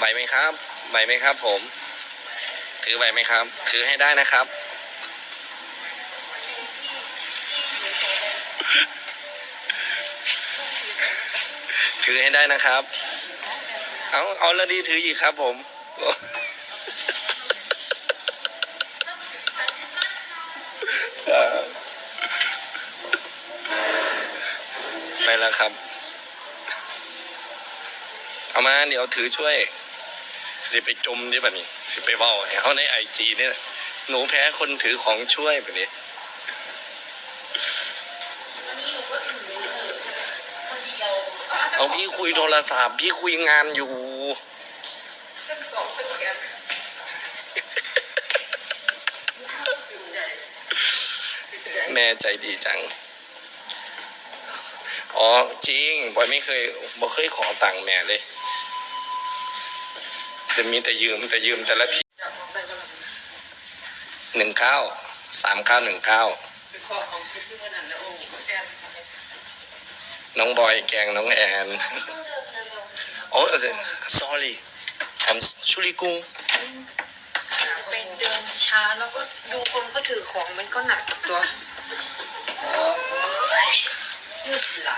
ใยไหมครับไหวไหมครับ ผม ถือไหวไหมครับ ถือให้ได้นะครับ ถือให้ได้นะครับ เอาเอาล้วดีถืออีกครับ ผมไปแล้วครับ เอามาเดี๋ยวถือช่วย สิไปจมดิแบบนี้ สิไปเบาให้เขาในไอจีเนี่ยหนูแพ้คนถือของช่วยแบบนี้ อันนี้หนูก็ถือคนเดียวเอาพี่คุยโทรศัพท์ พี่คุยงานอยู่ทั้งสองเป็นแกนแม่ใจดีจัง อ๋อจริงบอยไม่เคยบ่เคยขอตังค์แม่เลย จะมีแต่ยืมแต่ยืมแต่ละทีจับของไปก็แบบหนึ่งเก้าสามเก้าหนึ่งเก้าเป็นข้อของคิดที่มันนั่นแล้วโอ้แฟนน้องบอยแกล้งน้องแอนโอ้ sorry I'm ชุลิกุงไปเดินช้าแล้วก็ดูคนเขาถือของมันก็หนักตัวยืดไหล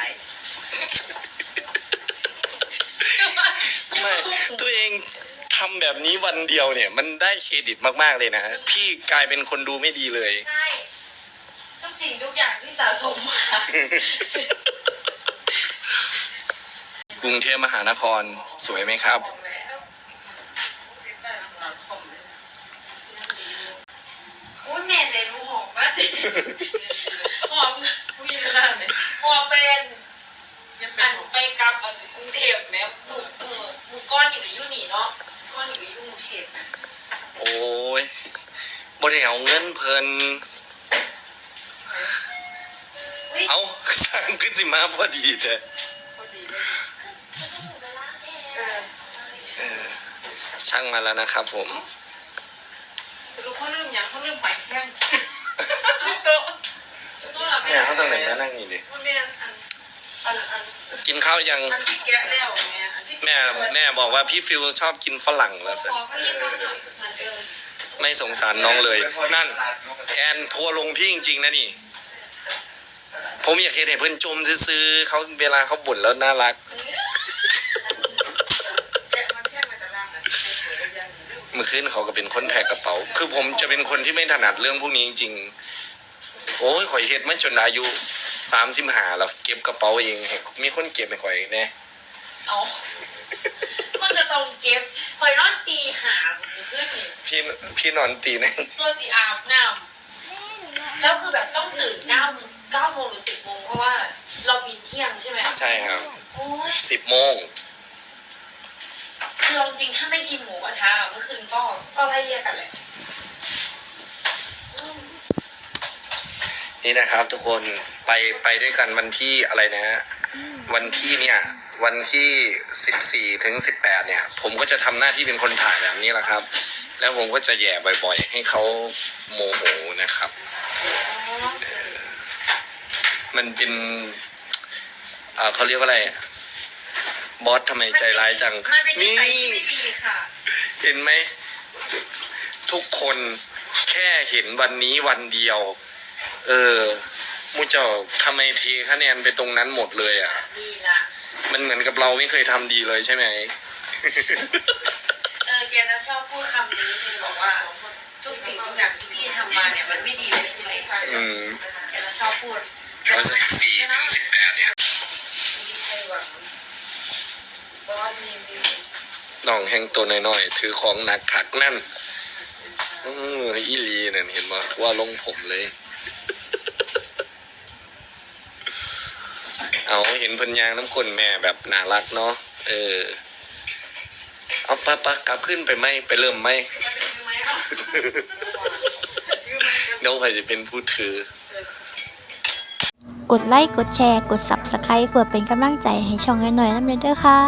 ไม่ตัวเอง ทำแบบนี้วันเดียวเนี่ย มันได้เครดิตมากๆเลยนะพี่กลายเป็นคนดูไม่ดีเลยใช่ทุกสิ่งทุกอย่างที่สะสมมากรุงเทพมหานครสวยไหมครับ อุ้ยแม่ใจรู้หอมมากหอมมีเวลาไหมหอมเป็นอันไปกลับอันกรุงเทพแม่หมูหมูหมูก้อนอยู่อยู่นี่เนาะ ก้อนอยู่อยู่กรุงเทพโอ้ยบริเอาเงินเพลินอุ้ยเอาสั่งขึ้นสิมาพอดีแต่พอดีเลยเออเออช่างมาแล้วนะครับผมสรุปเขาเริ่มยังเขาเริ่มไหวแข้งโต๊ะโต๊ะเราไม่เนี่ยเขาต้องไหนมานั่งนี่ดิแม่ อันอันอันกินข้าวยังอันที่แกะแล้วแม่อันที่แม่แม่บอกว่าพี่ฟิวชอบกินฝรั่งแล้วสิขอเขาเรียกเขาหน่อยเหมือนเดิมไม่สงสารน้องเลย นั่น แอนทัวร์ลงพี่จริงๆนะนี่ ผมอยากเห็นเห็นเพื่อนจมซื้อๆเขาเวลาเขาบ่นแล้วน่ารัก แกะมันแค่มาตารางนะเปิดยังดื้อเมื่อคืนเขาก็เป็นคนแพ็คกระเป๋า คือผมจะเป็นคนที่ไม่ถนัดเรื่องพวกนี้จริงๆ โอ้ยข่อยเฮ็ดมาจนอายุ สามสิบห้าแล้วเก็บกระเป๋าเองให้มีคนเก็บให้ข่อยแน่เอาคนจะต้องเก็บคอยนอนตีหาเพื่อนนี่พี่พี่นอนตีในโซจีอาบน้ำแล้วคือแบบต้องตื่นเก้าเก้าโมงหรือสิบโมงเพราะว่าเราบินเที่ยงใช่ไหมใช่ครับโอ้ยสิบโมงคือเอาจริงถ้าไม่กินหมูกระทะเมื่อคืนก็ก็ไล่เรียกกันแหละ นี่นะครับทุกคนไปไปด้วยกันวันที่อะไรนะวันที่เนี่ย วันที่สิบสี่ถึงสิบแปดเนี่ย ผมก็จะทำหน้าที่เป็นคนถ่ายแบบนี้แหละครับ แล้วผมก็จะแย่บ่อย ๆ ให้เขาโมโหนะครับ มันเป็นอ่าเขาเรียกว่าอะไรบอสทำไมใจร้ายจัง มันเป็นนินี่สัยที่ไม่ดีค่ะ เห็นไหม ทุกคนแค่เห็นวันนี้วันเดียว เออมูเจ้าทำไมเทคะแนนไปตรงนั้นหมดเลยอะ ดีละมันเหมือนกับเราไม่เคยทำดีเลยใช่ไหม เออแกจะชอบพูดคำนี้ใช่ไหมบอกว่าทุกสิ่งทุกอย่างที่พี่ทำมาเนี่ยมันไม่ดีเลยใช่ไหมอืมแกจะชอบพูดวันสิบสี่ถึงสิบแปดเนี่ยไม่ใช่หวังบอสมีมีน้องแห่งตัวน้อยๆถือของหนักขักนั่นเอออีหลีนั่นเห็นไหมทั่วลงผมเลย เอาเห็นเพันยางน้ำคนแม่แบบน่ารักเนาะเออ เอาปะปะกลับขึ้นไปไหมไปเริ่มไหมน้องไงอะเดี๋ยวใครจะเป็นผู้ถือ กดไลค์ กดแชร์ กด Subscribe เพื่อเป็นกำลังใจให้ช่องน้อยๆน้ำเด้อค่ะ